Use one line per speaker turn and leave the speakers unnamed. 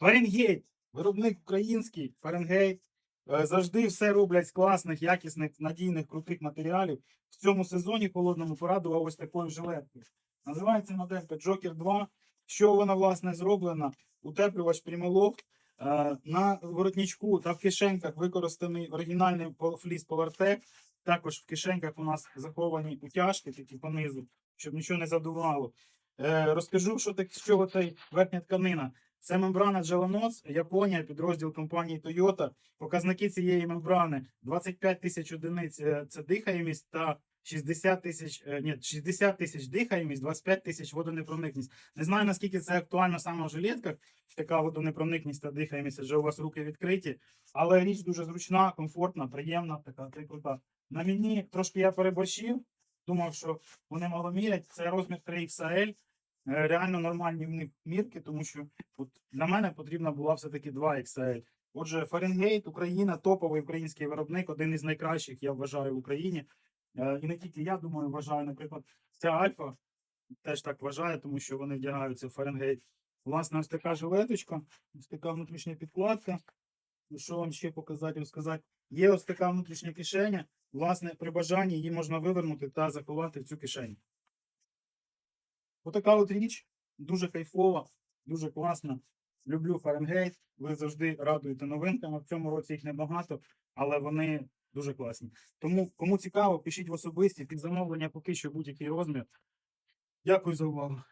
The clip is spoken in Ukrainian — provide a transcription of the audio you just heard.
Фаренгейт, виробник український, Фаренгейт. Е, Завжди все роблять з класних, якісних, надійних, крутих матеріалів. В цьому сезоні холодному порадував ось такою жилеткою. Називається моделька Joker 2. Що вона власне зроблена? Утеплювач прямолов. Е, На воротничку та в кишеньках використаний оригінальний фліс Polartec. Також в кишеньках у нас заховані утяжки, такі понизу, щоб нічого не задувало. Е, Розкажу, що так, з чого цей верхня тканина. Це мембрана Gelanos, Японія, підрозділ компанії Toyota. Показники цієї мембрани 25 тисяч одиниць е, це дихаємість та 60 тисяч, е, ні, 60 тисяч дихаємість, 25 тисяч водонепроникність. Не знаю, наскільки це актуально саме в жилетках, така водонепроникність та дихаємість, адже у вас руки відкриті. Але річ дуже зручна, комфортна, приємна, така та крута. На мені трошки я переборщив, думав, що вони мало мірять. Це розмір 3XL. Е, Реально нормальні в них мірки, тому що от для мене потрібна була все-таки 2XL. Отже, Фаренгейт, Україна, топовий український виробник, один із найкращих, я вважаю, в Україні. Е, І не тільки я думаю, вважаю, наприклад, ця Альфа теж так вважає, тому що вони вдягаються в Фаренгейт. Власне, ось така жилеточка, ось така внутрішня підкладка. Що вам ще показати, розказати? Є ось така внутрішня кишеня. Власне, при бажанні її можна вивернути та заховати в цю кишеню. Отака от річ, дуже кайфова, дуже класна. Люблю Фаренгейт. Ви завжди радуєте новинками. В цьому році їх небагато, але вони дуже класні. Тому, кому цікаво, пишіть в особисті під замовлення поки що будь-який розмір. Дякую за увагу.